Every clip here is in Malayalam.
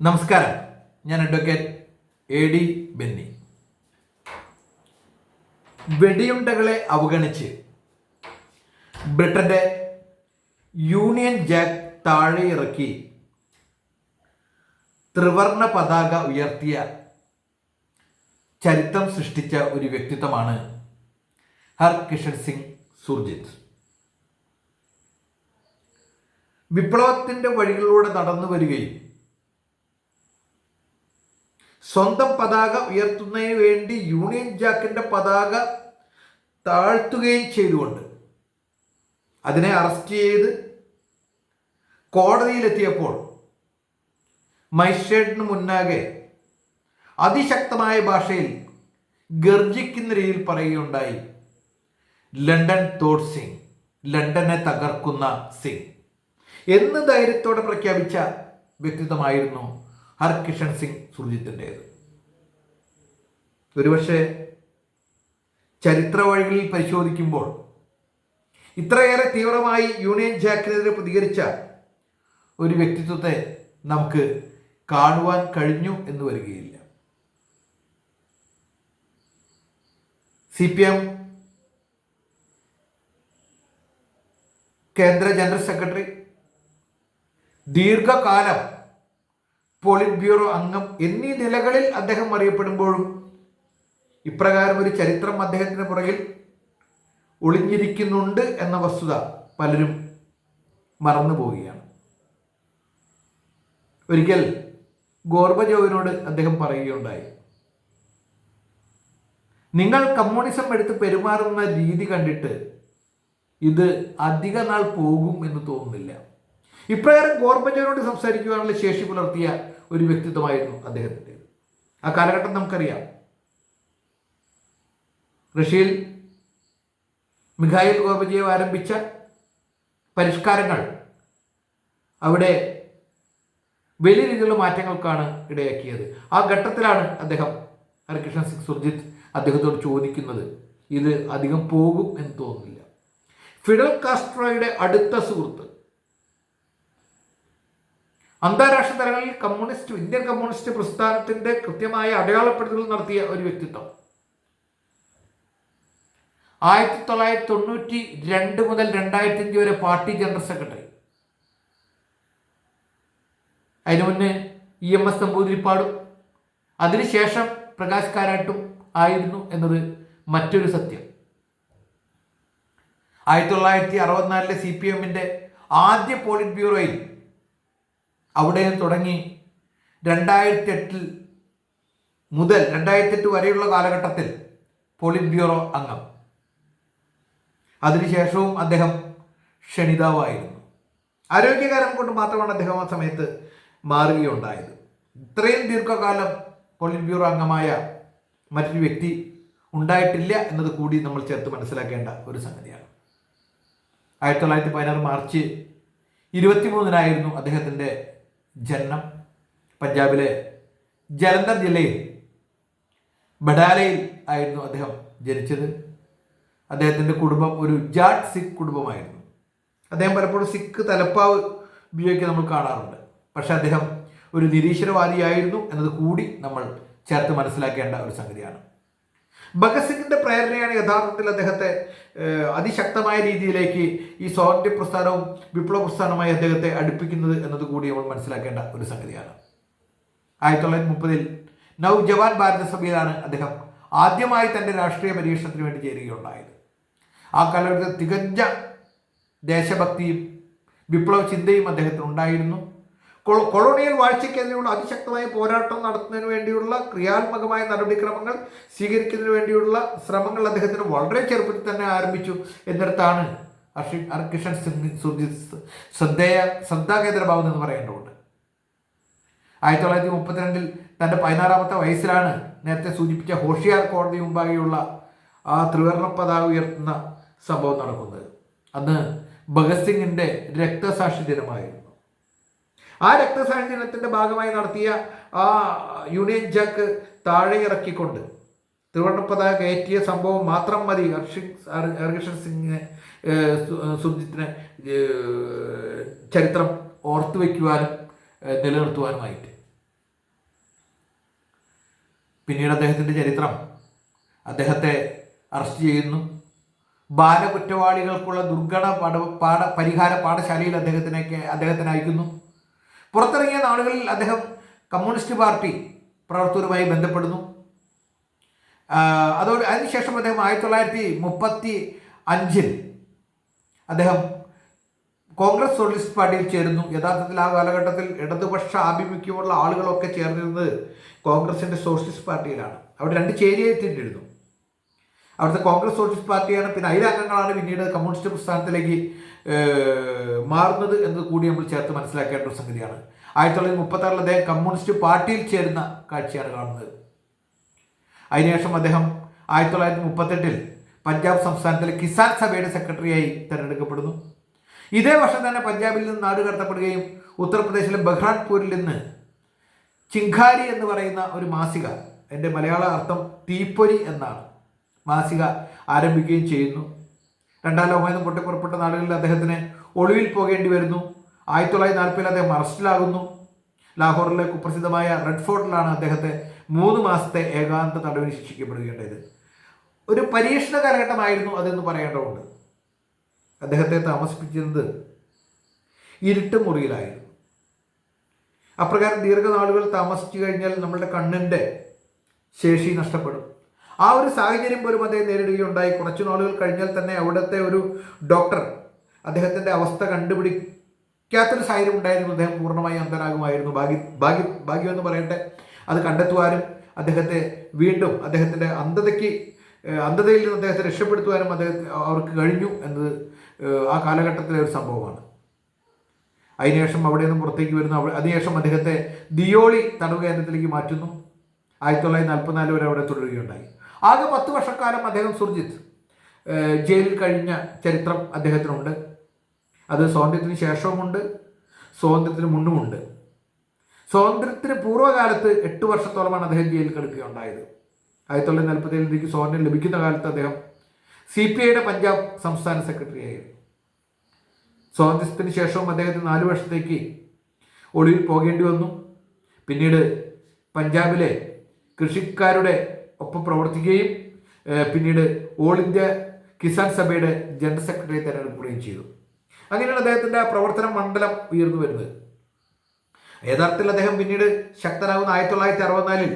നമസ്കാരം. ഞാൻ അഡ്വക്കേറ്റ് എ ഡി ബെന്നി. വെടിയുണ്ടകളെ അവഗണിച്ച് ബ്രിട്ടന്റെ യൂണിയൻ ജാക്ക് താഴെ ഇറക്കി ത്രിവർണ പതാക ഉയർത്തിയ ചരിത്രം സൃഷ്ടിച്ച ഒരു വ്യക്തിത്വമാണ് ഹർ കിഷൻ സിംഗ് സുർജിത് വിപ്ലവത്തിന്റെ വഴികളിലൂടെ നടന്നു വരികയും സ്വന്തം പതാക ഉയർത്തുന്നതിന് വേണ്ടി യൂണിയൻ ജാക്കിന്റെ പതാക താഴ്ത്തുകയും ചെയ്തുകൊണ്ട് അതിനെ അറസ്റ്റ് ചെയ്ത് കോടതിയിലെത്തിയപ്പോൾ മജിസ്ട്രേറ്റിന് മുന്നാകെ അതിശക്തമായ ഭാഷയിൽ ഗർജിക്കുന്ന രീതിയിൽ പറയുകയുണ്ടായി. ലണ്ടൻ തോട്ട് സിംഗ് ലണ്ടനെ തകർക്കുന്ന സിംഗ് എന്ന് ധൈര്യത്തോടെ പ്രഖ്യാപിച്ച വ്യക്തിത്വമായിരുന്നു ഹർകിഷൻ സിംഗ് സുർജിത്തിന്റേത് ഒരുപക്ഷെ ചരിത്ര വഴികളിൽ പരിശോധിക്കുമ്പോൾ ഇത്രയേറെ തീവ്രമായി യൂണിയൻ ജാക്കിനെതിരെ പ്രതികരിച്ച ഒരു വ്യക്തിത്വത്തെ നമുക്ക് കാണുവാൻ കഴിഞ്ഞു എന്ന് വരികയില്ല. സി പി എം കേന്ദ്ര ജനറൽ സെക്രട്ടറി ദീർഘകാലം പോളിറ്റ് ബ്യൂറോ അംഗം എന്നീ നിലകളിൽ അദ്ദേഹം അറിയപ്പെടുമ്പോഴും ഇപ്രകാരം ഒരു ചരിത്രം അദ്ദേഹത്തിന് പുറകിൽ ഒളിഞ്ഞിരിക്കുന്നുണ്ട് എന്ന വസ്തുത പലരും മറന്നു പോവുകയാണ്. ഒരിക്കൽ ഗോർബജോവിനോട് അദ്ദേഹം പറയുകയുണ്ടായി നിങ്ങൾ കമ്മ്യൂണിസം എടുത്ത് പെരുമാറുന്ന രീതി കണ്ടിട്ട് ഇത് അധിക നാൾ പോകും എന്ന് തോന്നുന്നില്ല. ഇപ്രകാരം ഗോർബജോവിനോട് സംസാരിക്കുവാനുള്ള ശേഷി പുലർത്തിയ ഒരു വ്യക്തിത്വമായിരുന്നു അദ്ദേഹത്തിന്റെ. ആ കാലഘട്ടം നമുക്കറിയാം. റഷ്യയിൽ മിഖായിൽ ഗോർബജേവ് ആരംഭിച്ച പരിഷ്കാരങ്ങൾ അവിടെ വലിയ രീതിയിലുള്ള മാറ്റങ്ങൾക്കാണ് ഇടയാക്കിയത്. ആ ഘട്ടത്തിലാണ് അദ്ദേഹം ഹരികൃഷ്ണ സിംഗ് സുർജിത്ത് അദ്ദേഹത്തോട് ചോദിക്കുന്നത് ഇത് അധികം പോകും എന്ന് തോന്നുന്നില്ല. ഫിഡൽ കാസ്ട്രോയുടെ അടുത്ത സുഹൃത്ത് അന്താരാഷ്ട്ര തലങ്ങളിൽ കമ്മ്യൂണിസ്റ്റ് ഇന്ത്യൻ കമ്മ്യൂണിസ്റ്റ് പ്രസ്ഥാനത്തിന്റെ കൃത്യമായ അടയാളപ്പെടുത്തൽ നടത്തിയ ഒരു വ്യക്തിത്വം. ആയിരത്തി തൊള്ളായിരത്തി തൊണ്ണൂറ്റി രണ്ട് മുതൽ രണ്ടായിരത്തി അഞ്ച് വരെ പാർട്ടി ജനറൽ സെക്രട്ടറി. അതിനു മുന്നേ ഇ എം എസ് നമ്പൂതിരിപ്പാടും അതിനുശേഷം പ്രകാശ് കാരാട്ടും ആയിരുന്നു എന്നത് മറ്റൊരു സത്യം. ആയിരത്തി തൊള്ളായിരത്തി അറുപത്തിനാലിലെ സി പി എമ്മിന്റെ ആദ്യ പോളിറ്റ് ബ്യൂറോയിൽ അവിടെ തുടങ്ങി രണ്ടായിരത്തി എട്ടിൽ മുതൽ രണ്ടായിരത്തി എട്ട് വരെയുള്ള കാലഘട്ടത്തിൽ പോളിറ്റ് ബ്യൂറോ അംഗം. അതിനുശേഷവും അദ്ദേഹം ക്ഷണിതാവായിരുന്നു. ആരോഗ്യകാരം കൊണ്ട് മാത്രമാണ് അദ്ദേഹം ആ സമയത്ത് മാറുകയുണ്ടായത്. ഇത്രയും ദീർഘകാലം പോളിറ്റ് ബ്യൂറോ അംഗമായ മറ്റൊരു വ്യക്തി ഉണ്ടായിട്ടില്ല എന്നത് കൂടി നമ്മൾ ചേർത്ത് മനസ്സിലാക്കേണ്ട ഒരു സംഗതിയാണ്. ആയിരത്തി തൊള്ളായിരത്തി പതിനാറ് മാർച്ച് ഇരുപത്തിമൂന്നിനായിരുന്നു അദ്ദേഹത്തിന്റെ ജനനം. പഞ്ചാബിലെ ജലന്ധർ ജില്ലയിൽ ബഡാലയിൽ ആയിരുന്നു അദ്ദേഹം ജനിച്ചത്. അദ്ദേഹത്തിന്റെ കുടുംബം ഒരു ജാട്ട് സിഖ് കുടുംബമായിരുന്നു. അദ്ദേഹം പലപ്പോഴും സിഖ് തലപ്പാവ് ഉപയോഗിക്കാൻ നമ്മൾ കാണാറുണ്ട്. പക്ഷെ അദ്ദേഹം ഒരു നിരീശ്വരവാദിയായിരുന്നു എന്നത് കൂടി നമ്മൾ ചേർത്ത് മനസ്സിലാക്കേണ്ട ഒരു സംഗതിയാണ്. ഭഗത് സിംഗിന്റെ പ്രേരണയാണ് യഥാർത്ഥത്തിൽ അദ്ദേഹത്തെ അതിശക്തമായ രീതിയിലേക്ക് ഈ സ്വാതന്ത്ര്യ പ്രസ്ഥാനവും വിപ്ലവ പ്രസ്ഥാനവുമായി അദ്ദേഹത്തെ അടുപ്പിക്കുന്നത് എന്നത് കൂടി നമ്മൾ മനസ്സിലാക്കേണ്ട ഒരു സംഗതിയാണ്. ആയിരത്തി തൊള്ളായിരത്തി മുപ്പതിൽ നൗ ജവാൻ ഭാരത സഭയിലാണ് അദ്ദേഹം ആദ്യമായി തന്റെ രാഷ്ട്രീയ പരീക്ഷണത്തിന് വേണ്ടി ചേരുകയുണ്ടായത്. ആ കാലഘട്ടത്തിൽ തികഞ്ഞ ദേശഭക്തിയും വിപ്ലവ ചിന്തയും അദ്ദേഹത്തിന് ഉണ്ടായിരുന്നു കൊളോണിയൽ വാഴ്ചയ്ക്കെതിരെയുള്ള അതിശക്തമായ പോരാട്ടം നടത്തുന്നതിന് വേണ്ടിയുള്ള ക്രിയാത്മകമായ നടപടിക്രമങ്ങൾ സ്വീകരിക്കുന്നതിന് വേണ്ടിയുള്ള ശ്രമങ്ങൾ അദ്ദേഹത്തിന് വളരെ ചെറുപ്പത്തിൽ തന്നെ ആരംഭിച്ചു. എന്നിടത്താണ് ഹർഷി ഹർകിഷൻ സിംഗ് സുർജിത് ശ്രദ്ധേയ ശ്രദ്ധാകേന്ദ്രഭാവം എന്ന് പറയേണ്ടതുണ്ട് ആയിരത്തി തൊള്ളായിരത്തി മുപ്പത്തിരണ്ടിൽ തന്റെ പതിനാറാമത്തെ വയസ്സിലാണ് നേരത്തെ സൂചിപ്പിച്ച ഹോഷിയാർ കോടതി മുമ്പാകെയുള്ള ആ ത്രിവർണ പതാക ഉയർത്തുന്ന സംഭവം നടക്കുന്നത്. അന്ന് ഭഗത് സിംഗിന്റെ രക്തസാക്ഷി ദിനമായിരുന്നു. ആ രക്തസാന്നിധ്യത്തിന്റെ ഭാഗമായി നടത്തിയ ആ യൂണിയൻ ജാക്ക് താഴെ ഇറക്കിക്കൊണ്ട് ത്രിവർണ പതാക കയറ്റിയ സംഭവം മാത്രം മതി. ഹർഷിക് ഹർകൃഷ്ണൻ സിംഗിനെ ഏഹ്, സു- സുർജിത്തിനെ ഏഹ്, ചരിത്രം ഓർത്തു വയ്ക്കുവാനും നിലനിർത്തുവാനുമായിട്ട്. പിന്നീട് അദ്ദേഹത്തിന്റെ ചരിത്രം. അദ്ദേഹത്തെ അറസ്റ്റ് ചെയ്യുന്നു. ബാലകുറ്റവാളികൾക്കുള്ള ദുർഘട പാഠ പാഠ പരിഹാര പാഠശാലയിൽ അദ്ദേഹത്തിനേക്ക് അദ്ദേഹത്തിന് അയക്കുന്നു. പുറത്തിറങ്ങിയ നാളുകളിൽ അദ്ദേഹം കമ്മ്യൂണിസ്റ്റ് പാർട്ടി പ്രവർത്തകരുമായി ബന്ധപ്പെടുന്നു. അതോ അതിനുശേഷം അദ്ദേഹം ആയിരത്തി തൊള്ളായിരത്തി മുപ്പത്തി അഞ്ചിൽ അദ്ദേഹം കോൺഗ്രസ് സോഷ്യലിസ്റ്റ് പാർട്ടിയിൽ ചേരുന്നു. യഥാർത്ഥത്തിൽ ആ കാലഘട്ടത്തിൽ ഇടതുപക്ഷ ആഭിമുഖ്യമുള്ള ആളുകളൊക്കെ ചേർന്നിരുന്നത് കോൺഗ്രസിന്റെ സോഷ്യലിസ്റ്റ് പാർട്ടിയിലാണ്. അവിടെ രണ്ട് ചേരിയായിട്ടിരുന്നു അവിടുത്തെ കോൺഗ്രസ് സോഷ്യലിസ്റ്റ് പാർട്ടിയാണ്. പിന്നെ അതിലെ അംഗങ്ങളാണ് പിന്നീട് കമ്മ്യൂണിസ്റ്റ് പ്രസ്ഥാനത്തിലേക്ക് മാറുന്നത് എന്നത് കൂടി നമ്മൾ ചേർത്ത് മനസ്സിലാക്കേണ്ട ഒരു സംഗതിയാണ്. ആയിരത്തി തൊള്ളായിരത്തി മുപ്പത്താറിൽ അദ്ദേഹം കമ്മ്യൂണിസ്റ്റ് പാർട്ടിയിൽ ചേരുന്ന കാഴ്ചയാണ് കാണുന്നത്. അതിനുശേഷം അദ്ദേഹം ആയിരത്തി തൊള്ളായിരത്തി മുപ്പത്തെട്ടിൽ പഞ്ചാബ് സംസ്ഥാനത്തിലെ കിസാൻ സഭയുടെ സെക്രട്ടറിയായി തിരഞ്ഞെടുക്കപ്പെടുന്നു. ഇതേ വർഷം തന്നെ പഞ്ചാബിൽ നിന്ന് നാട് കടത്തപ്പെടുകയും ഉത്തർപ്രദേശിലെ ബഹ്റാൻപൂരിൽ നിന്ന് ചിങ്കാരി എന്ന് പറയുന്ന ഒരു മാസിക എന്റെ മലയാള അർത്ഥം തീപ്പൊരി എന്നാണ്. മാസിക ആരംഭിക്കുകയും ചെയ്യുന്നു. രണ്ടാം ലോകമായുധം പൊട്ടിപ്പുറപ്പെട്ട നാടുകളിൽ അദ്ദേഹത്തിന് ഒളിവിൽ പോകേണ്ടി വരുന്നു. ആയിരത്തി തൊള്ളായിരത്തി നാൽപ്പതിൽ അദ്ദേഹം അറസ്റ്റിലാകുന്നു. ലാഹോറിലെ കുപ്രസിദ്ധമായ റെഡ് ഫോർട്ടിലാണ് അദ്ദേഹത്തെ മൂന്ന് മാസത്തെ ഏകാന്ത തടവിന് ശിക്ഷിക്കപ്പെടുകയുണ്ടായത്. ഒരു പരീക്ഷണ കാലഘട്ടമായിരുന്നു അതെന്ന് പറയേണ്ടതുണ്ട്. അദ്ദേഹത്തെ താമസിപ്പിച്ചിരുന്നത് ഇരുട്ട് മുറിയിലായിരുന്നു. അപ്രകാരം ദീർഘനാളുകൾ താമസിച്ചു കഴിഞ്ഞാൽ നമ്മളുടെ കണ്ണിന്റെ ശേഷി നഷ്ടപ്പെടും. ആ ഒരു സാഹചര്യം പോലും അദ്ദേഹം നേരിടുകയുണ്ടായി. കുറച്ചു നാളുകൾ കഴിഞ്ഞാൽ തന്നെ അവിടുത്തെ ഒരു ഡോക്ടർ അദ്ദേഹത്തിന്റെ അവസ്ഥ കണ്ടുപിടിക്കാത്തൊരു സാഹചര്യം ഉണ്ടായിരുന്നു. അദ്ദേഹം പൂർണമായി അന്ധനാകുമായിരുന്നു. ഭാഗ്യ ഭാഗ്യ എന്ന് പറയട്ടെ അത് കണ്ടെത്തുവാനും അദ്ദേഹത്തെ വീണ്ടും അദ്ദേഹത്തിന്റെ അന്ധതയ്ക്ക് അന്ധതയിൽ നിന്ന് അദ്ദേഹത്തെ രക്ഷപ്പെടുത്തുവാനും അദ്ദേഹത്തെ അവർക്ക് കഴിഞ്ഞു എന്നത് ആ കാലഘട്ടത്തിലെ ഒരു സംഭവമാണ്. അതിനുശേഷം അവിടെ നിന്നും പുറത്തേക്ക് വരുന്നു അതിനുശേഷം അദ്ദേഹത്തെ ദിയോളി തടവ് കേന്ദ്രത്തിലേക്ക് മാറ്റുന്നു. ആയിരത്തി തൊള്ളായിരത്തി നാൽപ്പത്തിനാല് വരെ അവിടെ തുടരുകയുണ്ടായി. ആകെ പത്ത് വർഷക്കാലം അദ്ദേഹം സുർജിത്ത് ജയിലിൽ കഴിഞ്ഞ ചരിത്രം അദ്ദേഹത്തിനുണ്ട്. അത് സ്വാതന്ത്ര്യത്തിന് ശേഷവുമുണ്ട് സ്വാതന്ത്ര്യത്തിന് മുന്നുമുണ്ട്. സ്വാതന്ത്ര്യത്തിന് പൂർവകാലത്ത് എട്ട് വർഷത്തോളമാണ് അദ്ദേഹം ജയിലിൽ കിടക്കുകയുണ്ടായത്. ആയിരത്തി തൊള്ളായിരത്തി നാൽപ്പത്തി ഏഴിലേക്ക് സ്വാതന്ത്ര്യം ലഭിക്കുന്ന കാലത്ത് അദ്ദേഹം സി പി ഐയുടെ പഞ്ചാബ് സംസ്ഥാന സെക്രട്ടറി ആയിരുന്നു. സ്വാതന്ത്ര്യത്തിന് ശേഷവും അദ്ദേഹത്തിന് നാല് വർഷത്തേക്ക് ഒളിവിൽ പോകേണ്ടി വന്നു. പിന്നീട് പഞ്ചാബിലെ കൃഷിക്കാരുടെ ഒപ്പം പ്രവർത്തിക്കുകയും പിന്നീട് ഓൾ ഇന്ത്യ കിസാൻ സഭയുടെ ജനറൽ സെക്രട്ടറി തിരഞ്ഞെടുക്കുകയും ചെയ്തു. അങ്ങനെയാണ് അദ്ദേഹത്തിന്റെ പ്രവർത്തന മണ്ഡലം ഉയർന്നു വരുന്നത്. യഥാർത്ഥത്തിൽ അദ്ദേഹം പിന്നീട് ശക്തനാകുന്ന ആയിരത്തി തൊള്ളായിരത്തി അറുപത്തിനാലിൽ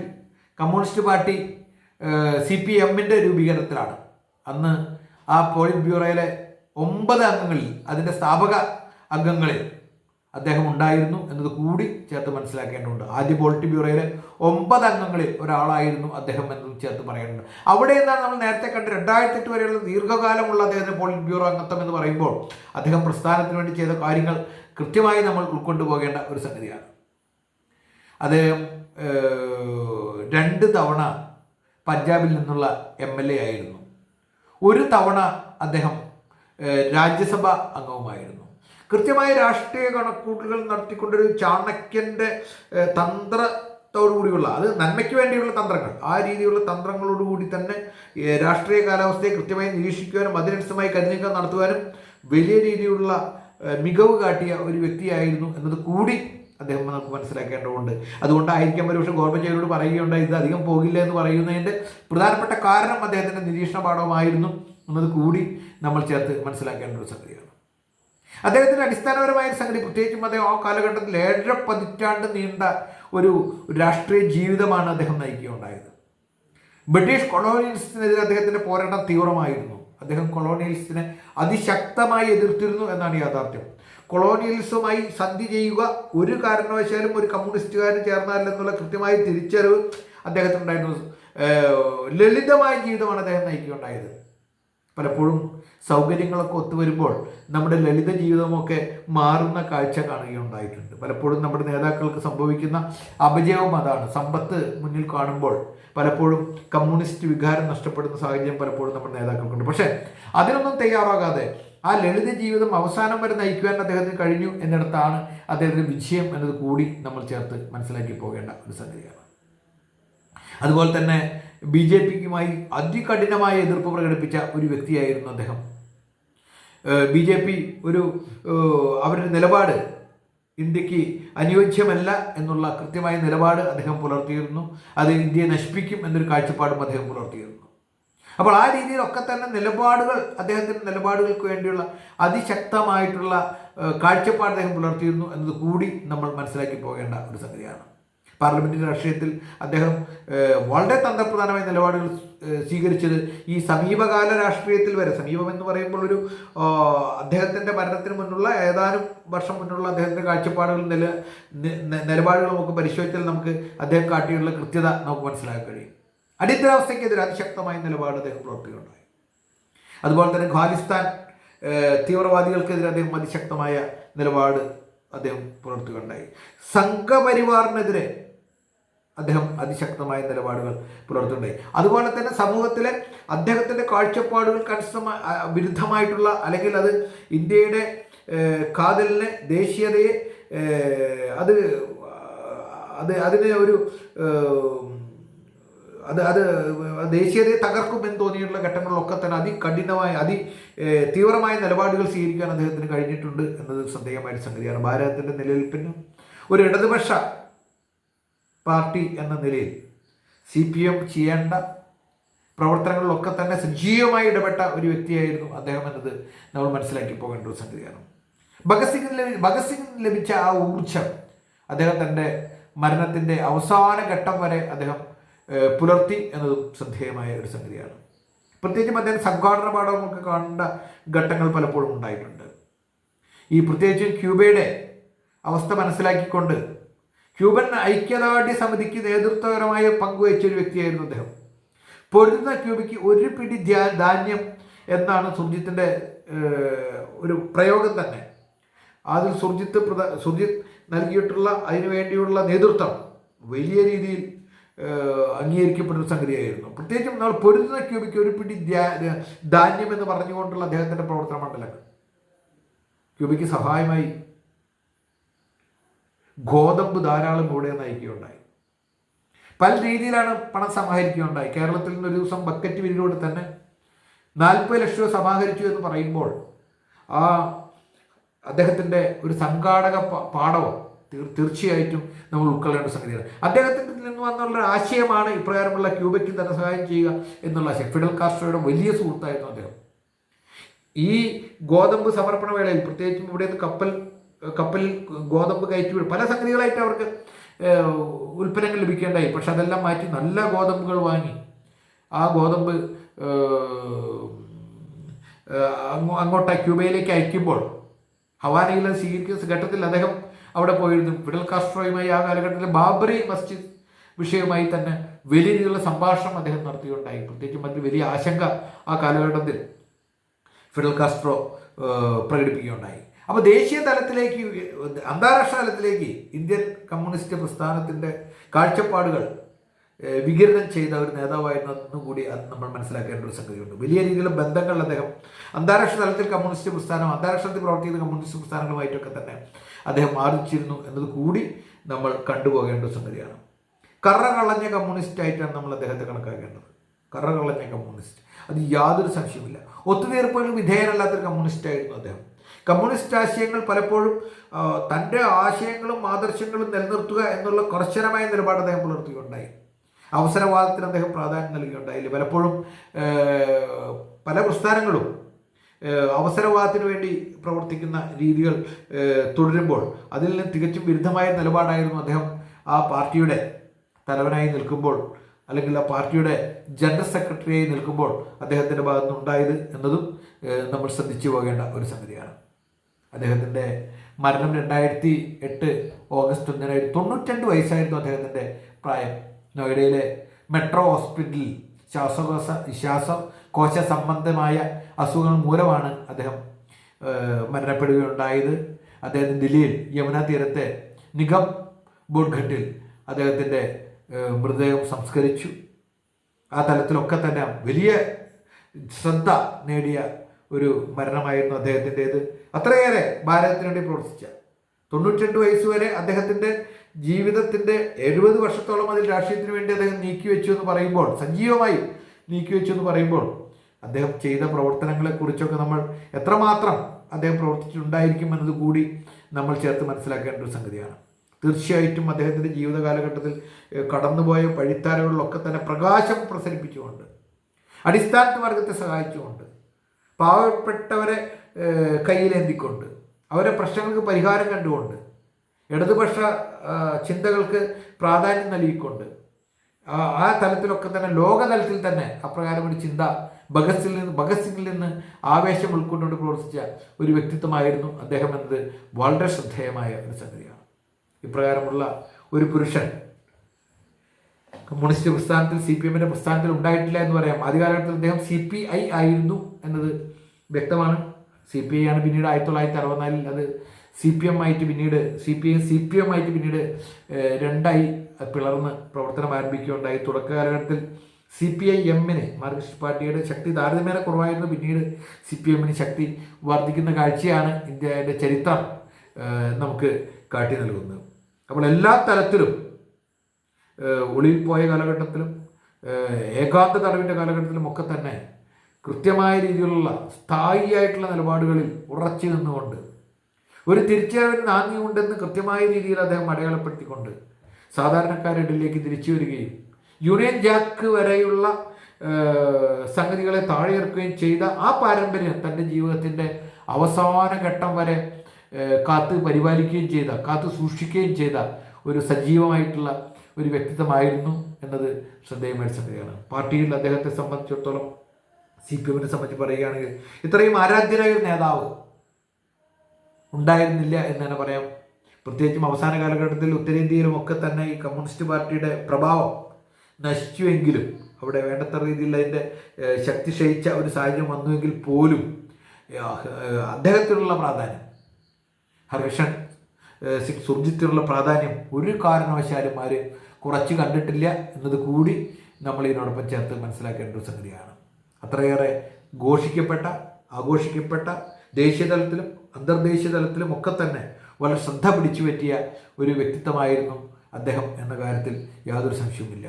കമ്മ്യൂണിസ്റ്റ് പാർട്ടി സി പി എമ്മിന്റെ രൂപീകരണത്തിലാണ്. അന്ന് ആ പോളിറ്റ് ബ്യൂറോയിലെ ഒമ്പത് അംഗങ്ങളിൽ അതിന്റെ സ്ഥാപക അംഗങ്ങളിൽ അദ്ദേഹം ഉണ്ടായിരുന്നു എന്നത് കൂടി ചേർത്ത് മനസ്സിലാക്കേണ്ടതുണ്ട്. ആദ്യ പോളിറ്റ് ബ്യൂറോയിലെ ഒമ്പത് അംഗങ്ങളിൽ ഒരാളായിരുന്നു അദ്ദേഹം എന്നതും ചേർത്ത് പറയേണ്ടത് അവിടെ നിന്നാണ് നമ്മൾ നേരത്തെ കണ്ട് രണ്ടായിരത്തി എട്ട് വരെയുള്ള ദീർഘകാലമുള്ള അദ്ദേഹത്തിന്റെ പോളിറ്റ് ബ്യൂറോ അംഗത്വം എന്ന് പറയുമ്പോൾ അദ്ദേഹം പ്രസ്ഥാനത്തിന് വേണ്ടി ചെയ്ത കാര്യങ്ങൾ കൃത്യമായി നമ്മൾ ഉൾക്കൊണ്ടു പോകേണ്ട ഒരു സംഗതിയാണ്. അദ്ദേഹം രണ്ട് തവണ പഞ്ചാബിൽ നിന്നുള്ള എം എൽ എ ആയിരുന്നു. ഒരു തവണ അദ്ദേഹം രാജ്യസഭ അംഗവുമായിരുന്നു. കൃത്യമായ രാഷ്ട്രീയ കണക്കൂട്ടലുകൾ നടത്തിക്കൊണ്ടൊരു ചാണക്യന്റെ ഏഹ്, തന്ത്രത്തോടുകൂടിയുള്ള അത് നന്മയ്ക്ക് വേണ്ടിയുള്ള തന്ത്രങ്ങൾ. ആ രീതിയിലുള്ള തന്ത്രങ്ങളോടുകൂടി തന്നെ രാഷ്ട്രീയ കാലാവസ്ഥയെ കൃത്യമായി നിരീക്ഷിക്കുവാനും അതിനനുസൃതമായി കരുനീക്കം നടത്തുവാനും വലിയ രീതിയിലുള്ള മികവ് കാട്ടിയ ഒരു വ്യക്തിയായിരുന്നു എന്നത് കൂടി അദ്ദേഹം നമുക്ക് മനസ്സിലാക്കേണ്ടതുണ്ട്. അതുകൊണ്ടായിരിക്കാം ഒരുപക്ഷെ ഗോർബച്ചേരോട് പറയുകയുണ്ടായി ഇത് അധികം പോകില്ല എന്ന് പറയുന്നതിന്റെ പ്രധാനപ്പെട്ട കാരണം അദ്ദേഹത്തിന്റെ നിരീക്ഷണ പാഠമായിരുന്നു എന്നത് കൂടി നമ്മൾ ചേർത്ത് മനസ്സിലാക്കേണ്ട ഒരു സംഗതിയാണ്. അദ്ദേഹത്തിന്റെ അടിസ്ഥാനപരമായ സംഗതി പ്രത്യേകിച്ചും അദ്ദേഹം ആ കാലഘട്ടത്തിൽ ഏഴര പതിറ്റാണ്ട് നീണ്ട ഒരു രാഷ്ട്രീയ ജീവിതമാണ് അദ്ദേഹം നയിക്കുകയുണ്ടായത്. ബ്രിട്ടീഷ് കൊളോണിയലിസത്തിനെതിരെ അദ്ദേഹത്തിന്റെ പോരാട്ടം തീവ്രമായിരുന്നു. അദ്ദേഹം കൊളോണിയലിസത്തിനെ അതിശക്തമായി എതിർത്തിരുന്നു എന്നാണ് യാഥാർത്ഥ്യം. കൊളോണിയൽസുമായി സന്ധി ചെയ്യുക ഒരു കാരണവശാലും ഒരു കമ്മ്യൂണിസ്റ്റുകാരൻ ചേർന്നാലെന്നുള്ള കൃത്യമായ തിരിച്ചറിവ് അദ്ദേഹത്തിനുണ്ടായിരുന്നു. ലളിതമായ ജീവിതമാണ് അദ്ദേഹം നയിക്കുകയുണ്ടായത്. പലപ്പോഴും സൗകര്യങ്ങളൊക്കെ ഒത്തുവരുമ്പോൾ നമ്മുടെ ലളിത ജീവിതമൊക്കെ മാറുന്ന കാഴ്ച കാണുകയുണ്ടായിട്ടുണ്ട്. പലപ്പോഴും നമ്മുടെ നേതാക്കൾക്ക് സംഭവിക്കുന്ന അപജയവും അതാണ്. സമ്പത്ത് മുന്നിൽ കാണുമ്പോൾ പലപ്പോഴും കമ്മ്യൂണിസ്റ്റ് വികാരം നഷ്ടപ്പെടുന്ന സാഹചര്യം പലപ്പോഴും നമ്മുടെ നേതാക്കൾക്കുണ്ട്. പക്ഷേ അതിനൊന്നും തയ്യാറാകാതെ ആ ലളിത ജീവിതം അവസാനം വരെ നയിക്കുവാൻ അദ്ദേഹത്തിന് കഴിഞ്ഞു എന്നിടത്താണ് അദ്ദേഹത്തിന് വിജയം എന്നത് കൂടി നമ്മൾ ചേർത്ത് മനസ്സിലാക്കി പോകേണ്ട ഒരു സംഗതിയാണ്. അതുപോലെ തന്നെ ബി ജെ പിക്കുമായി അതികഠിനമായ എതിർപ്പ് പ്രകടിപ്പിച്ച ഒരു വ്യക്തിയായിരുന്നു അദ്ദേഹം. ബി ജെ പി ഒരു അവരുടെ നിലപാട് ഇന്ത്യയ്ക്ക് അനുയോജ്യമല്ല എന്നുള്ള കൃത്യമായ നിലപാട് അദ്ദേഹം പുലർത്തിയിരുന്നു. അത് ഇന്ത്യയെ നശിപ്പിക്കും എന്നൊരു കാഴ്ചപ്പാടും അദ്ദേഹം പുലർത്തിയിരുന്നു. അപ്പോൾ ആ രീതിയിലൊക്കെ തന്നെ നിലപാടുകൾ അദ്ദേഹത്തിന്റെ നിലപാടുകൾക്ക് വേണ്ടിയുള്ള അതിശക്തമായിട്ടുള്ള കാഴ്ചപ്പാട് അദ്ദേഹം പുലർത്തിയിരുന്നു എന്നത് കൂടി നമ്മൾ മനസ്സിലാക്കി പോകേണ്ട ഒരു സംഗതിയാണ്. പാർലമെന്റ് രാഷ്ട്രീയത്തിൽ അദ്ദേഹം വളരെ തന്ത്രപ്രധാനമായ നിലപാടുകൾ സ്വീകരിച്ചത് ഈ സമീപകാല രാഷ്ട്രീയത്തിൽ വരെ. സമീപം എന്ന് പറയുമ്പോൾ ഒരു അദ്ദേഹത്തിന്റെ മരണത്തിന് മുന്നുള്ള ഏതാനും വർഷം മുന്നുള്ള അദ്ദേഹത്തിന്റെ കാഴ്ചപ്പാടുകളും നില നിലപാടുകളും ഒക്കെ പരിശോധിച്ചാൽ നമുക്ക് അദ്ദേഹം കാട്ടിയുള്ള കൃത്യത നമുക്ക് മനസ്സിലാക്കാൻ കഴിയും. അടിയന്തരാവസ്ഥയ്ക്കെതിരെ അതിശക്തമായ നിലപാട് അദ്ദേഹം പുലർത്തുകയുണ്ടായി അതുപോലെ തന്നെ ഖാലിസ്ഥാൻ തീവ്രവാദികൾക്കെതിരെ അദ്ദേഹം അതിശക്തമായ നിലപാട് അദ്ദേഹം പുലർത്തുകയുണ്ടായി സംഘപരിവാറിനെതിരെ അദ്ദേഹം അതിശക്തമായ നിലപാടുകൾ പുലർത്തുകയുണ്ടായി അതുപോലെ തന്നെ സമൂഹത്തിലെ അദ്ദേഹത്തിന്റെ കാഴ്ചപ്പാടുകൾക്ക് അനുസൃതമായ വിരുദ്ധമായിട്ടുള്ള അല്ലെങ്കിൽ അത് ഇന്ത്യയുടെ കാതലിനെ ദേശീയതയെ അത് അത് അതിനെ ഒരു അത് അത് ദേശീയതയെ തകർക്കും എന്ന് തോന്നിയിട്ടുള്ള ഘട്ടങ്ങളിലൊക്കെ തന്നെ അതികഠിനമായ അതി തീവ്രമായ നിലപാടുകൾ സ്വീകരിക്കാൻ അദ്ദേഹത്തിന് കഴിഞ്ഞിട്ടുണ്ട് എന്നത് സന്ദേഹമായ സംഗതിയാണ്. ഭാരതത്തിന്റെ നിലനിൽപ്പിന് ഒരു ഇടതുപക്ഷ പാർട്ടി എന്ന നിലയിൽ സി പി എം ചെയ്യേണ്ട പ്രവർത്തനങ്ങളിലൊക്കെ തന്നെ സജീവമായി ഇടപെട്ട ഒരു വ്യക്തിയായിരുന്നു അദ്ദേഹം എന്നത് നമ്മൾ മനസ്സിലാക്കി പോകേണ്ട ഒരു സംഗതിയാണ് ഭഗത് സിംഗിന് ഭഗത് സിംഗിന് ലഭിച്ച ആ ഊർജം അദ്ദേഹം തന്റെ മരണത്തിന്റെ അവസാന ഘട്ടം വരെ അദ്ദേഹം പുലർത്തി എന്നതും ശ്രദ്ധേയമായ ഒരു സംഗതിയാണ്. പ്രത്യേകിച്ചും അദ്ദേഹം സംഘാടന പാഠമൊക്കെ കാണേണ്ട ഘട്ടങ്ങൾ പലപ്പോഴും ഉണ്ടായിട്ടുണ്ട്. ഈ പ്രത്യേകിച്ചും ക്യൂബയുടെ അവസ്ഥ മനസ്സിലാക്കിക്കൊണ്ട് ക്യൂബൻ ഐക്യദാർഢ്യ സമിതിക്ക് നേതൃത്വപരമായ പങ്കുവച്ച ഒരു വ്യക്തിയായിരുന്നു അദ്ദേഹം. പൊരുതുന്ന ക്യൂബയ്ക്ക് ഒരു പിടി ധാന്യം എന്നാണ് സുർജിത്തിന്റെ ഒരു പ്രയോഗം തന്നെ. അതിൽ സുർജിത്ത് പ്രധാ സുർജിത്ത് നൽകിയിട്ടുള്ള അതിനു വേണ്ടിയുള്ള നേതൃത്വം വലിയ രീതിയിൽ അംഗീകരിക്കപ്പെടുന്ന സംഗതിയായിരുന്നു. പ്രത്യേകിച്ചും നമ്മൾ പൊരുതുന്ന ക്യൂബയ്ക്ക് ഒരു പിടി ധാന്യം എന്ന് പറഞ്ഞുകൊണ്ടുള്ള അദ്ദേഹത്തിന്റെ പ്രവർത്തന മണ്ഡലങ്ങൾ. ക്യൂബയ്ക്ക് സഹായമായി ഗോതമ്പ് ധാരാളം കൂടെ നയിക്കുകയുണ്ടായി പല രീതിയിലാണ് പണം സമാഹരിക്കുകയുണ്ടായി. കേരളത്തിൽ നിന്ന് ഒരു ദിവസം ബക്കറ്റ് വിരിയിലൂടെ തന്നെ നാൽപ്പത് ലക്ഷം രൂപ സമാഹരിച്ചു എന്ന് പറയുമ്പോൾ ആ അദ്ദേഹത്തിന്റെ ഒരു സംഘാടക പാഠവും തീർ- തീർച്ചയായിട്ടും നമ്മൾ ഉൾക്കൊള്ളേണ്ട സംഗതിയാണ്. അദ്ദേഹത്തിന്റെ നിന്ന് വന്നുള്ള ആശയമാണ് ഇപ്രകാരമുള്ള ക്യൂബയ്ക്ക് ധനസഹായം ചെയ്യുക എന്നുള്ള ആശയം. ഫിഡൽ കാസ്ട്രോയുടെ വലിയ സുഹൃത്തായിരുന്നു അദ്ദേഹം. ഈ ഗോതമ്പ് സമർപ്പണ വേളയിൽ പ്രത്യേകിച്ചും ഇവിടെ നിന്ന് കപ്പൽ കപ്പലിൽ ഗോതമ്പ് കയറ്റി പല സംഗതികളായിട്ട് അവർക്ക് ഉൽപ്പന്നങ്ങൾ ലഭിക്കേണ്ടായി. പക്ഷെ അതെല്ലാം മാറ്റി നല്ല ഗോതമ്പുകൾ വാങ്ങി. ആ ഗോതമ്പ് അങ്ങോട്ട് ക്യൂബയിലേക്ക് അയക്കുമ്പോൾ ഹവാനയിൽ അത് സ്വീകരിക്കുന്ന ഘട്ടത്തിൽ അദ്ദേഹം അവിടെ പോയിരുന്നു. ഫിഡൽ കാസ്ട്രോയുമായി ആ കാലഘട്ടത്തിൽ ബാബറി മസ്ജിദ് വിഷയവുമായി തന്നെ വലിയ രീതിയിലുള്ള സംഭാഷണം അദ്ദേഹം നടത്തിയുണ്ടായി പ്രത്യേകിച്ചും മറ്റൊരു വലിയ ആശങ്ക ആ കാലഘട്ടത്തിൽ ഫിഡൽ കാസ്ട്രോ പ്രകടിപ്പിക്കുകയുണ്ടായി. അപ്പോൾ ദേശീയ തലത്തിലേക്ക് അന്താരാഷ്ട്ര തലത്തിലേക്ക് ഇന്ത്യൻ കമ്മ്യൂണിസ്റ്റ് പ്രസ്ഥാനത്തിന്റെ കാഴ്ചപ്പാടുകൾ വികിരണം ചെയ്ത ഒരു നേതാവായിരുന്നു എന്നുകൂടി അത് നമ്മൾ മനസ്സിലാക്കേണ്ട ഒരു സംഗതിയുണ്ട്. വലിയ രീതിയിലുള്ള ബന്ധങ്ങൾ അദ്ദേഹം അന്താരാഷ്ട്ര തലത്തിൽ കമ്മ്യൂണിസ്റ്റ് പ്രസ്ഥാനം അന്താരാഷ്ട്രത്തിൽ പ്രവർത്തിക്കുന്ന കമ്മ്യൂണിസ്റ്റ് പ്രസ്ഥാനങ്ങളുമായിട്ടൊക്കെ തന്നെ അദ്ദേഹം ആർജിച്ചിരുന്നു എന്നത് കൂടി നമ്മൾ കണ്ടുപോകേണ്ട ഒരു സംഗതിയാണ്. കറ കളഞ്ഞ കമ്മ്യൂണിസ്റ്റ് ആയിട്ടാണ് നമ്മൾ അദ്ദേഹത്തെ കണക്കാക്കേണ്ടത്. കറ കളഞ്ഞ കമ്മ്യൂണിസ്റ്റ്. അത് യാതൊരു സംശയമില്ല ഒത്തുതീർപ്പുകൾക്ക് വിധേയനല്ലാത്തൊരു കമ്മ്യൂണിസ്റ്റ് ആയിരുന്നു അദ്ദേഹം. കമ്മ്യൂണിസ്റ്റ് ആശയങ്ങൾ പലപ്പോഴും തന്റെ ആശയങ്ങളും ആദർശങ്ങളും നിലനിർത്തുക എന്നുള്ള കർശനമായ നിലപാട് അദ്ദേഹം പുലർത്തുകയുണ്ടായി. അവസരവാദത്തിന് അദ്ദേഹം പ്രാധാന്യം നൽകുകയുണ്ടായില്ല. പലപ്പോഴും പല പ്രസ്ഥാനങ്ങളും അവസരവാദത്തിന് വേണ്ടി പ്രവർത്തിക്കുന്ന രീതികൾ തുടരുമ്പോൾ അതിൽ നിന്ന് തികച്ചും വിരുദ്ധമായ നിലപാടായിരുന്നു അദ്ദേഹം ആ പാർട്ടിയുടെ തലവനായി നിൽക്കുമ്പോൾ അല്ലെങ്കിൽ ആ പാർട്ടിയുടെ ജനറൽ സെക്രട്ടറിയായി നിൽക്കുമ്പോൾ അദ്ദേഹത്തിന്റെ ഭാഗത്തുനിന്നുണ്ടായത് എന്നതും നമ്മൾ ശ്രദ്ധിച്ചു പോകേണ്ട ഒരു സംഗതിയാണ്. അദ്ദേഹത്തിന്റെ മരണം രണ്ടായിരത്തി എട്ട് ഓഗസ്റ്റ് ഒന്നിനായിരത്തി തൊണ്ണൂറ്റിരണ്ട് വയസ്സായിരുന്നു അദ്ദേഹത്തിന്റെ പ്രായം. നോയിഡയിലെ മെട്രോ ഹോസ്പിറ്റലിൽ ശ്വാസകോശ ശ്വാസകോശ സംബന്ധമായ അസുഖങ്ങൾ മൂലമാണ് അദ്ദേഹം മരണപ്പെടുകയുണ്ടായത്. അദ്ദേഹത്തിന് ദില്ലിയിൽ യമുന തീരത്തെ നിഗം ബോഡ്ഘട്ടിൽ അദ്ദേഹത്തിന്റെ മൃതദേഹം സംസ്കരിച്ചു. ആ തലത്തിലൊക്കെ തന്നെ വലിയ ശ്രദ്ധ നേടിയ ഒരു മരണമായിരുന്നു അദ്ദേഹത്തിന്റേത്. അത്രയേറെ ഭാരതത്തിന് വേണ്ടി പ്രവർത്തിച്ച. തൊണ്ണൂറ്റിരണ്ട് വയസ്സ് വരെ അദ്ദേഹത്തിന്റെ ജീവിതത്തിന്റെ എഴുപത് വർഷത്തോളം അതിൽ രാഷ്ട്രീയത്തിന് വേണ്ടി അദ്ദേഹം നീക്കിവെച്ചു എന്ന് പറയുമ്പോൾ സജീവമായി നീക്കിവെച്ചു എന്ന് പറയുമ്പോൾ അദ്ദേഹം ചെയ്ത പ്രവർത്തനങ്ങളെക്കുറിച്ചൊക്കെ നമ്മൾ എത്രമാത്രം അദ്ദേഹം പ്രവർത്തിച്ചിട്ടുണ്ടായിരിക്കും എന്നത് കൂടി നമ്മൾ ചേർത്ത് മനസ്സിലാക്കേണ്ട ഒരു സംഗതിയാണ്. തീർച്ചയായിട്ടും അദ്ദേഹത്തിന്റെ ജീവിത കാലഘട്ടത്തിൽ കടന്നുപോയ വഴിത്താരകളിലൊക്കെ തന്നെ പ്രകാശം പ്രസരിപ്പിച്ചുകൊണ്ട് അടിസ്ഥാന വർഗത്തെ സഹായിച്ചുകൊണ്ട് പാവപ്പെട്ടവരെ കയ്യിലേന്തിക്കൊണ്ട് അവരെ പ്രശ്നങ്ങൾക്ക് പരിഹാരം കണ്ടുകൊണ്ട് ഇടതുപക്ഷ ചിന്തകൾക്ക് പ്രാധാന്യം നൽകിക്കൊണ്ട് ആ തലത്തിലൊക്കെ തന്നെ ലോകതലത്തിൽ തന്നെ അപ്രകാരം ഒരു ചിന്ത ഭഗത് സിംഗിൽ നിന്ന് ഭഗത് സിംഗിൽ നിന്ന് ആവേശം ഉൾക്കൊണ്ടുകൊണ്ട് പ്രവർത്തിച്ച ഒരു വ്യക്തിത്വമായിരുന്നു അദ്ദേഹം എന്നത് വളരെ ശ്രദ്ധേയമായ ഒരു സംഗതിയാണ്. ഇപ്രകാരമുള്ള ഒരു പുരുഷൻ കമ്മ്യൂണിസ്റ്റ് പ്രസ്ഥാനത്തിൽ സി പി എമ്മിന്റെ പ്രസ്ഥാനത്തിൽ ഉണ്ടായിട്ടില്ല എന്ന് പറയാം. ആദ്യകാലഘട്ടത്തിൽ അദ്ദേഹം സി പി ഐ ആയിരുന്നു എന്നത് വ്യക്തമാണ്. സി പി ഐ ആണ് പിന്നീട് ആയിരത്തി തൊള്ളായിരത്തി അറുപത്തിനാലിൽ അത് സി പി എം ആയിട്ട് പിന്നീട് C P I C P M ആയിട്ട് പിന്നീട് രണ്ടായി പിളർന്ന് പ്രവർത്തനം ആരംഭിക്കുകയുണ്ടായി. തുടക്ക കാലഘട്ടത്തിൽ സി പി ഐ എമ്മിന് മാർക്സിസ്റ്റ് പാർട്ടിയുടെ ശക്തി താരതമ്യേന കുറവായിരുന്നു. പിന്നീട് സി പി എമ്മിന് ശക്തി വർദ്ധിക്കുന്ന കാഴ്ചയാണ് ഇന്ത്യയുടെ ചരിത്രം നമുക്ക് കാട്ടി നൽകുന്നത്. അപ്പോൾ എല്ലാ തലത്തിലും ഒളിയിൽ പോയ കാലഘട്ടത്തിലും ഏകാന്ത തടവിന്റെ കാലഘട്ടത്തിലും ഒക്കെ തന്നെ കൃത്യമായ രീതിയിലുള്ള സ്ഥായിയായിട്ടുള്ള നിലപാടുകളിൽ ഉറച്ചു നിന്നുകൊണ്ട് ഒരു തിരിച്ചറിവിന് നാന്ദിയുണ്ടെന്ന് കൃത്യമായ രീതിയിൽ അദ്ദേഹം അടയാളപ്പെടുത്തിക്കൊണ്ട് സാധാരണക്കാരുടെ ഇടയിലേക്ക് തിരിച്ചു വരികയും യൂണിയൻ ജാക്ക് വരെയുള്ള സംഗതികളെ താഴെയിറക്കുകയും ചെയ്ത ആ പാരമ്പര്യം തന്റെ ജീവിതത്തിന്റെ അവസാന ഘട്ടം വരെ കാത്ത് പരിപാലിക്കുകയും ചെയ്ത കാത്ത് സൂക്ഷിക്കുകയും ചെയ്ത ഒരു സജീവമായിട്ടുള്ള ഒരു വ്യക്തിത്വമായിരുന്നു എന്നത് ശ്രദ്ധേയമായ സംഗതിയാണ് പാർട്ടിയിൽ അദ്ദേഹത്തെ സംബന്ധിച്ചിടത്തോളം സി പി എമ്മിനെ സംബന്ധിച്ച് പറയുകയാണെങ്കിൽ ഇത്രയും ആരാധ്യരായ ഒരു നേതാവ് ഉണ്ടായിരുന്നില്ല എന്ന് തന്നെ പറയാം. പ്രത്യേകിച്ചും അവസാന കാലഘട്ടത്തിൽ ഉത്തരേന്ത്യയിലും ഒക്കെ തന്നെ ഈ കമ്മ്യൂണിസ്റ്റ് പാർട്ടിയുടെ പ്രഭാവം നശിച്ചുവെങ്കിലും അവിടെ വേണ്ടത്ര രീതിയിൽ അതിന്റെ ശക്തി ക്ഷയിച്ച ഒരു സാഹചര്യം വന്നുവെങ്കിൽ പോലും അദ്ദേഹത്തിനുള്ള പ്രാധാന്യം ഹർഷൻ സിംഗ് സുർജിത്തിനുള്ള പ്രാധാന്യം ഒരു കാരണവശാലും ആര് കുറച്ച് കണ്ടിട്ടില്ല എന്നത് കൂടി നമ്മൾ ഇതിനോടൊപ്പം ചേർത്ത് മനസ്സിലാക്കേണ്ട ഒരു സംഗതിയാണ്. അത്രയേറെ ഘോഷിക്കപ്പെട്ട ആഘോഷിക്കപ്പെട്ട ദേശീയ തലത്തിലും അന്തർദേശീയ തലത്തിലും ഒക്കെ തന്നെ വളരെ ശ്രദ്ധ പിടിച്ചു പറ്റിയ ഒരു വ്യക്തിത്വമായിരുന്നു അദ്ദേഹം എന്ന കാര്യത്തിൽ യാതൊരു സംശയവുമില്ല.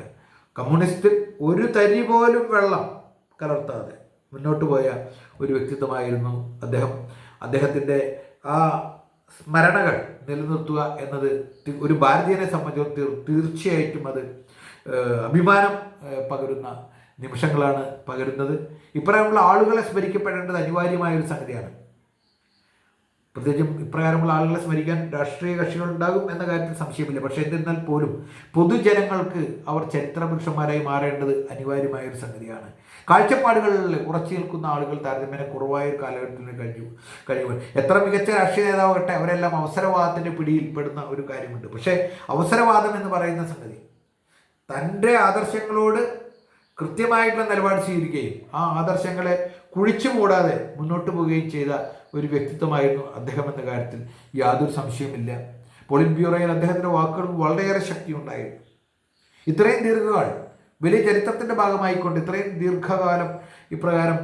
കമ്മ്യൂണിസ്റ്റ് ഒരു തരി പോലും വെള്ളം കലർത്താതെ മുന്നോട്ട് പോയ ഒരു വ്യക്തിത്വമായിരുന്നു അദ്ദേഹം. അദ്ദേഹത്തിന്റെ ആ സ്മരണകൾ നിലനിർത്തുക എന്നത് ഒരു ഭാരതീയനെ സംബന്ധിച്ചിടത്തോളം തീർച്ചയായിട്ടും അത് അഭിമാനം പകരുന്ന നിമിഷങ്ങളാണ് പകരുന്നത്. ഇപ്രകാരമുള്ള ആളുകളെ സ്മരിക്കപ്പെടേണ്ടത് അനിവാര്യമായ ഒരു സംഗതിയാണ്. പ്രത്യേകിച്ചും ഇപ്രകാരമുള്ള ആളുകളെ സ്മരിക്കാൻ രാഷ്ട്രീയ കക്ഷികൾ ഉണ്ടാകും എന്ന കാര്യത്തിൽ സംശയമില്ല. പക്ഷേ എന്നിരുന്നാൽ പോലും പൊതുജനങ്ങൾക്ക് അവർ ചരിത്രപുരുഷന്മാരായി മാറേണ്ടത് അനിവാര്യമായ ഒരു സംഗതിയാണ്. കാഴ്ചപ്പാടുകളിൽ ഉറച്ചു നിൽക്കുന്ന ആളുകൾ താരതമ്യേന കുറവായ ഒരു കാലഘട്ടത്തിൽ കഴിഞ്ഞു കഴിവ് എത്ര മികച്ച രാഷ്ട്രീയ നേതാവട്ടെ അവരെല്ലാം അവസരവാദത്തിന്റെ പിടിയിൽപ്പെടുന്ന ഒരു കാര്യമുണ്ട്. പക്ഷേ അവസരവാദം എന്ന് പറയുന്ന സംഗതി തന്റെ ആദർശങ്ങളോട് കൃത്യമായിട്ടുള്ള നിലപാട് സ്വീകരിക്കുകയും ആ ആദർശങ്ങളെ കുഴിച്ചു മൂടാതെ മുന്നോട്ട് പോവുകയും ചെയ്ത ഒരു വ്യക്തിത്വമായിരുന്നു അദ്ദേഹം എന്ന കാര്യത്തിൽ യാതൊരു സംശയമില്ല പോളിറ്റ് ബ്യൂറോയിൽ അദ്ദേഹത്തിന്റെ വാക്കുകൾക്ക് വളരെയേറെ ശക്തി ഉണ്ടായിരുന്നു ഇത്രയും ദീർഘകാലം വലിയ ചരിത്രത്തിന്റെ ഭാഗമായിക്കൊണ്ട് ഇത്രയും ദീർഘകാലം ഇപ്രകാരം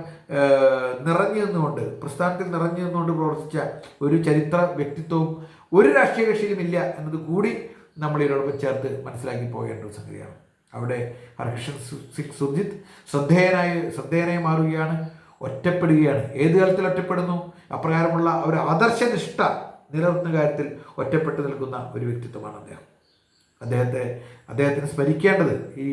നിറഞ്ഞു നിന്നുകൊണ്ട് പ്രസ്ഥാനത്തിൽ നിറഞ്ഞു നിന്നുകൊണ്ട് പ്രവർത്തിച്ച ഒരു ചരിത്ര വ്യക്തിത്വവും ഒരു രാഷ്ട്രീയ കക്ഷിയിലും ഇല്ല എന്നത് കൂടി നമ്മൾ ഇതിനോടൊപ്പം ചേർത്ത് മനസ്സിലാക്കി പോകേണ്ട ഒരു സംഗതിയാണ്. അവിടെ ഹർകൃഷ്ണൻ സിഖ് സുർജിത്ത് ശ്രദ്ധേയനായി ശ്രദ്ധേയനായി മാറുകയാണ് ഒറ്റപ്പെടുകയാണ്. ഏത് കാലത്തിൽ ഒറ്റപ്പെടുന്നു? അപ്രകാരമുള്ള ഒരു ആദർശനിഷ്ഠ നിലനിർത്തുന്ന കാര്യത്തിൽ ഒറ്റപ്പെട്ടു നിൽക്കുന്ന ഒരു വ്യക്തിത്വമാണ് അദ്ദേഹം. അദ്ദേഹത്തെ അദ്ദേഹത്തിന് സ്മരിക്കേണ്ടത് ഈ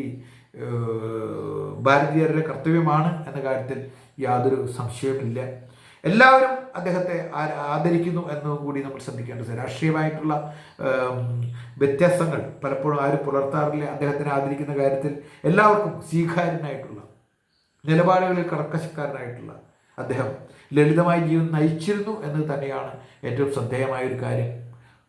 ഭാരതീയരുടെ കർത്തവ്യമാണ് എന്ന കാര്യത്തിൽ യാതൊരു സംശയവുമില്ല. എല്ലാവരും അദ്ദേഹത്തെ ആദരിക്കുന്നു എന്നതും കൂടി നമ്മൾ ശ്രദ്ധിക്കേണ്ടത് രാഷ്ട്രീയമായിട്ടുള്ള വ്യത്യാസങ്ങൾ പലപ്പോഴും ആരും പുലർത്താറില്ല. അദ്ദേഹത്തിനെ ആദരിക്കുന്ന കാര്യത്തിൽ എല്ലാവർക്കും സ്വീകാര്യനായിട്ടുള്ള നിലപാടുകളിൽ കർക്കശക്കാരനായിട്ടുള്ള അദ്ദേഹം ലളിതമായി ജീവിതം നയിച്ചിരുന്നു എന്നത് തന്നെയാണ് ഏറ്റവും ശ്രദ്ധേയമായ ഒരു കാര്യം.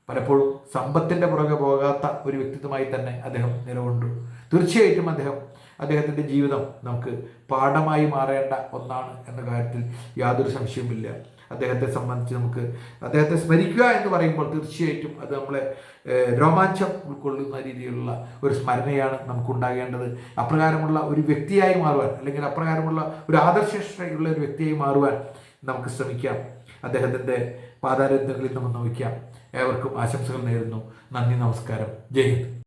പലപ്പോഴും സമ്പത്തിന്റെ പുറകെ പോകാത്ത ഒരു വ്യക്തിത്വമായി തന്നെ അദ്ദേഹം നിലകൊണ്ടു. തീർച്ചയായിട്ടും അദ്ദേഹം അദ്ദേഹത്തിന്റെ ജീവിതം നമുക്ക് പാഠമായി മാറേണ്ട ഒന്നാണ് എന്ന കാര്യത്തിൽ യാതൊരു സംശയവുമില്ല. അദ്ദേഹത്തെ സംബന്ധിച്ച് നമുക്ക് അദ്ദേഹത്തെ സ്മരിക്കുക എന്ന് പറയുമ്പോൾ തീർച്ചയായിട്ടും അത് നമ്മളെ രോമാഞ്ചം ഉൾക്കൊള്ളുന്ന രീതിയിലുള്ള ഒരു സ്മരണയാണ് നമുക്കുണ്ടാകേണ്ടത്. അപ്രകാരമുള്ള ഒരു വ്യക്തിയായി മാറുവാൻ അല്ലെങ്കിൽ അപ്രകാരമുള്ള ഒരു ആദർശയുള്ള ഒരു വ്യക്തിയായി മാറുവാൻ നമുക്ക് ശ്രമിക്കാം. അദ്ദേഹത്തിന്റെ പാതാരങ്ങളിൽ നമുക്ക് നോക്കാം. ഏവർക്കും ആശംസകൾ നേരുന്നു. നന്ദി നമസ്കാരം. ജയ് ഹിന്ദ്.